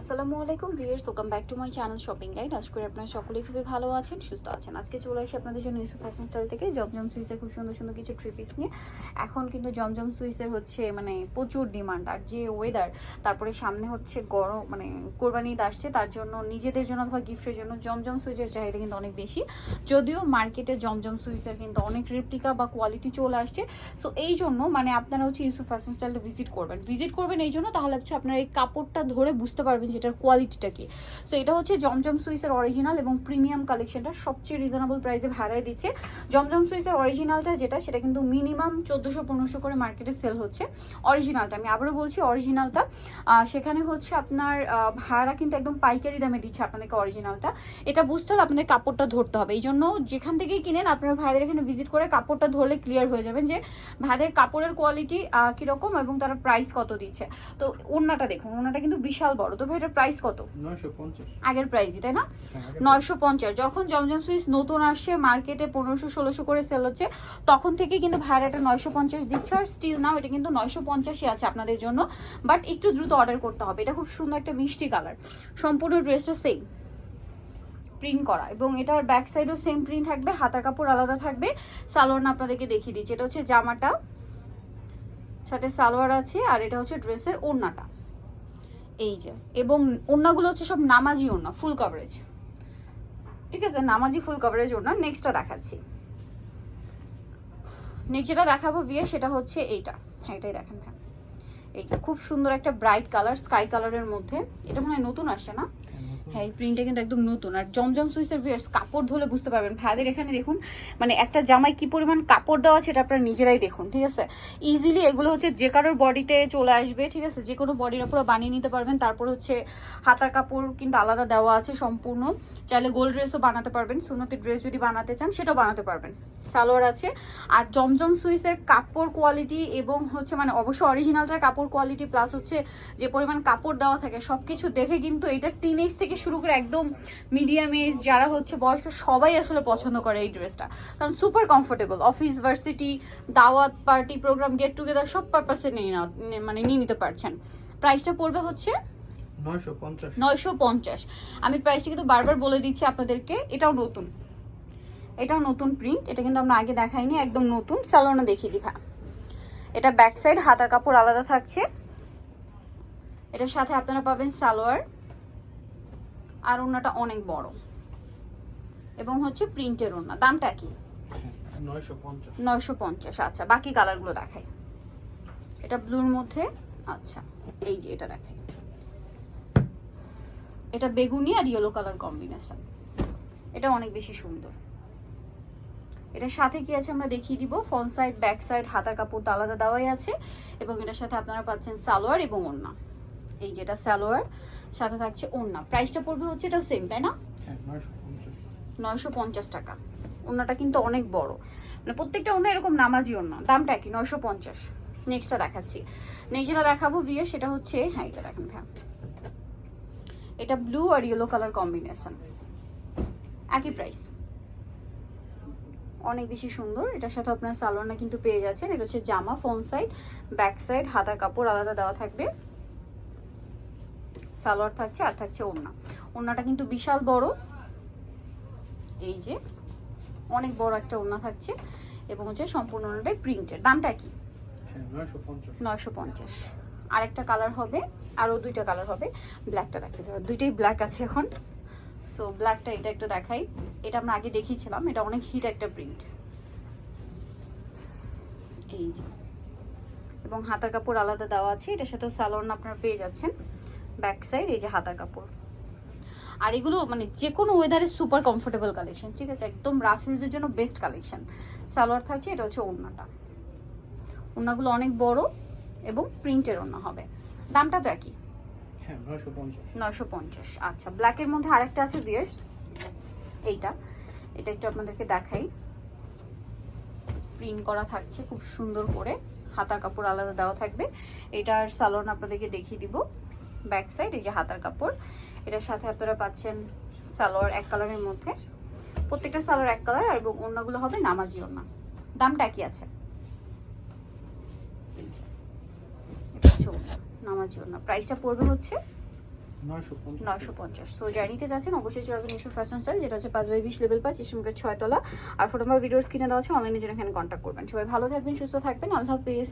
আসসালামু আলাইকুম viewers welcome back to my channel shopping guide আজ করে আপনারা সকলেই খুবই ভালো আছেন, সুস্থ আছেন। আজকে চলে আসি আপনাদের জন্য ইউসুফ ফ্যাশন স্টাইল থেকে জমজম সুইসের খুব সুন্দর সুন্দর কিছু থ্রি পিস নিয়ে। এখন কিন্তু জমজম সুইসের হচ্ছে মানে প্রচুর ডিমান্ড আর যে ওয়েদার তারপরে সামনে হচ্ছে গরম মানে কোরবানি ঈদ আসছে, তার জন্য নিজেদের জন্য অথবা গিফটের জন্য জমজম সুইচের চাহিদা কিন্তু অনেক বেশি। যদিও মার্কেটে জমজম সুইসের কিন্তু অনেক রেপ্লিকা বা কোয়ালিটি চলে আসছে। সো এই জন্য মানে আপনারা হচ্ছে ইউসুফ ফ্যাশন স্টাইলটা ভিজিট করবেন। ভিজিট করবেন এই জন্য, তাহলে হচ্ছে আপনারা এই কাপড়টা ধরে বুঝতে পারবেন যেটার কোয়ালিটিটা কি? সো এটা হচ্ছে জমজম সুইসের অরিজিনাল এবং প্রিমিয়াম কালেকশনটা সবচেয়ে রিজনেবল প্রাইসে ভাড়ায় দিচ্ছে। জমজম সুইসের অরিজিনালটা যেটা, সেটা কিন্তু মিনিমাম চোদ্দোশো পনেরোশো করে মার্কেটে সেল হচ্ছে। অরিজিনালটা আমি আবারও বলছি অরিজিনালটা সেখানে হচ্ছে আপনার ভাড়া কিন্তু একদম পাইকারি দামে দিচ্ছে আপনাদেরকে অরিজিনালটা এটা বুঝতে হলে আপনাদের কাপড়টা ধরতে হবে। এই জন্য যেখান থেকেই কিনেন, আপনার ভাইদের এখানে ভিজিট করে কাপড়টা ধরলে ক্লিয়ার হয়ে যাবেন যে ভাইদের কাপড়ের কোয়ালিটি কীরকম এবং তারা প্রাইস কত দিচ্ছে। তো ওড়নাটা দেখুন, ওড়নাটা কিন্তু বিশাল বড়। তো ভাই এটার প্রাইস কত? আগের প্রাইসই তাই না? হ্যাঁ, নয়শো পঞ্চাশ। যখন জমজম সুইচ নতুন আসছে মার্কেটে পনেরোশো ষোলোশো করে সেল হচ্ছে তখন থেকে কিন্তু এটা নয়শো পঞ্চাশ দিচ্ছে আর স্টিল নাও এটা কিন্তু নয়শো পঞ্চাশই আছে আপনাদের জন্য। বাট একটু দ্রুত অর্ডার করতে হবে। এটা খুব সুন্দর একটা মিষ্টি কালার সম্পূর্ণ ড্রেসটা সেম প্রিন্ট করা। এবং এটার ব্যাক সাইডও সেম প্রিন্ট থাকবে হাতার কাপড় আলাদা থাকবে। সালোয়ার না আপনাদেরকে দেখিয়ে দিচ্ছি। এটা হচ্ছে জামাটা সাথে সালোয়ার আছে আর এটা হচ্ছে ড্রেসের ওড়নাটা। এই যে, এবং ওড়নাগুলো হচ্ছে সব নামাজি ওড়না ফুল কভারেজ ঠিক আছে, নামাজি ফুল কভারেজ ওড়না। নেক্সটটা দেখাচ্ছি। নেক্সট যেটা দেখাবো বিয়ে, সেটা হচ্ছে এইটা। হ্যাঁ এটাই দেখেন হ্যাঁ এই যে, খুব সুন্দর একটা ব্রাইট কালার স্কাই কালারের মধ্যে। এটা মনে হয় নতুন আসে না? হ্যাঁ এই প্রিন্টটা কিন্তু একদম নতুন। আর জমজম সুইসের ভিয়ার্স কাপড় ধরলে বুঝতে পারবেন। ভাইদের এখানে দেখুন মানে একটা জামায় কি পরিমাণ কাপড় দেওয়া এটা আপনারা নিজেরাই দেখুন, ঠিক আছে? ইজিলি এগুলো হচ্ছে যে কারোর বডিতে চলে আসবে, ঠিক আছে? যে কোনো বডির উপরে বানিয়ে নিতে পারবেন। তারপর হচ্ছে হাতার কাপড় কিন্তু আলাদা দেওয়া আছে সম্পূর্ণ। চাইলে গোল্ড ড্রেসও বানাতে পারবেন। সুনতি ড্রেস যদি বানাতে চান, সেটাও বানাতে পারবেন। সালোয়ার আছে। আর জমজম সুইসের কাপড় কোয়ালিটি এবং হচ্ছে মানে অবশ্যই অরিজিনালটার কাপড় কোয়ালিটি প্লাস হচ্ছে যে পরিমাণ কাপড় দেওয়া থাকে সব কিছু দেখে কিন্তু এটা টিন এজ থেকে শুরু করে একদম মিডিয়াম এজ যারা হচ্ছে বয়স্ক সবাই আসলে পছন্দ করে এই ড্রেসটা কারণ সুপার কমফোর্টেবল অফিস ভার্সিটি দাওয়াত পার্টি প্রোগ্রাম গেট টুগেদার সব পারপাসে নিয়ে নাও নে- মানে নিয়ে নিতে পারছেন। প্রাইসটা পড়বে হচ্ছে নয়শো পঞ্চাশ। আমি প্রাইসটা কিন্তু বারবার বলে দিচ্ছি আপনাদেরকে এটাও নতুন। এটাও নতুন প্রিন্ট এটা কিন্তু আমরা আগে দেখাইনি একদম নতুন স্যালোনে দেখিয়ে হ্যাঁ এটা ব্যাক সাইড হাতার কাপড় আলাদা থাকছে। এটার সাথে আপনারা পাবেন সালোয়ার। আর ওনাটা অনেক বড়। এবং হচ্ছে প্রিন্টের ওনা দামটা কি? নয়শো পঞ্চাশ। আচ্ছা। বাকি কালারগুলো দেখাই। এটা ব্লুর মধ্যে আচ্ছা। এই যে এটা দেখাই। এটা বেগুনি আর ইয়েলো কালার কম্বিনেশন এটা অনেক বেশি সুন্দর। এটার সাথে কি আছে আমরা দেখিয়ে দিব? ফ্রন্ট সাইড ব্যাক সাইড হাতার কাপড় তো আলাদা দেওয়াই আছে। এবং এটার সাথে আপনারা পাচ্ছেন সালোয়ার এবং ওড়না। এই যেটা সালোয়ার। সাথে থাকছে ওড়না। প্রাইসটা পড়বে হচ্ছে এটা সেম তাই না? হ্যাঁ নয়শো পঞ্চাশ। টাকা। ওড়নাটা কিন্তু অনেক বড়। মানে প্রত্যেকটা ওড়না এরকম নামাজি ওড়না। দামটা কি নয়শো পঞ্চাশ। নেক্সটটা দেখাচ্ছি। নেক্সট যেটা দেখাবো বিয়ে সেটা হচ্ছে হ্যাঁ এটা দেখেন ভ্যা এটা ব্লু আর ইয়েলো কালার কম্বিনেশন একই প্রাইস অনেক বেশি সুন্দর। এটার সাথে আপনার সালোয়ারটা কিন্তু পেয়ে যাচ্ছেন। এটা হচ্ছে জামা ফোন সাইড ব্যাক সাইড হাতার কাপড় আলাদা দেওয়া থাকবে। সালোয়ার থাকছে আর থাকছে ওড়না। ওড়নাটা কিন্তু বিশাল বড়। এই যে অনেক বড় একটা ওড়না থাকছে এবং হচ্ছে সম্পূর্ণ ওড়নাটাই প্রিন্টের দামটা কি? হ্যাঁ নয়শো পঞ্চাশ। আরেকটা কালার হবে আরও দুইটা কালার হবে। ব্ল্যাকটা দেখাই। দুইটাই ব্ল্যাক আছে এখন। সো ব্ল্যাকটা এটা একটু দেখাই। এটা আমরা আগে দেখিয়েছিলাম এটা অনেক হিট একটা প্রিন্ট এই যে এবং হাতার কাপড় আলাদা দেওয়া আছে এটার সাথেও স্যালোন আপনারা পেয়ে যাচ্ছেন। ব্যাক সাইড এই যে হাতার কাপড়। আর এগুলো মানে যে কোনো ওয়েদারে সুপার কমফোর্টেবল কালেকশন ঠিক আছে? একদম রাফ ইউজের জন্য বেস্ট কালেকশন সালোয়ার থাকছে এটা হচ্ছে ওড়নাটা। ওড়নাগুলো অনেক বড় এবং প্রিন্টের ওড়না হবে। দামটা তো একই? হ্যাঁ নয়শো পঞ্চাশ। আচ্ছা ব্ল্যাকের মধ্যে আরেকটা আছে বিয়ার্স এইটা। এটা একটু আপনাদেরকে দেখাই। প্রিন্ট করা থাকছে খুব সুন্দর করে। হাতার কাপড় আলাদা দেওয়া থাকবে। এটার সালোন আপনাদেরকে দেখিয়ে দিব। ব্যাক সাইড এই যে হাতার কাপড়। এটার সাথে আপনারা পাচ্ছেন সালোয়ার এক কালারের মধ্যে। প্রত্যেকটা সালোয়ার এক কালার এবং অন্যগুলো হবে নামাজি ওড়না। দামটা একই আছে। নামাজি ওড়না। প্রাইসটা পড়বে হচ্ছে নয়শো পঞ্চাশ। সো যাচ্ছেন অবশ্যই চলে আসবেন ইউসুফ ফ্যাশন স্টাইল যেটা হচ্ছে পাঁচ বাই বিশ লেভেল পাঁচ ছয়তলা আর ফোন নাম্বার ভিডিওস কিনে দেওয়া অনলাইনে এখানে কন্ট্যাক্ট করবেন। সবাই ভালো থাকবেন সুস্থ থাকবেন। আল্লাহ হাফিজ।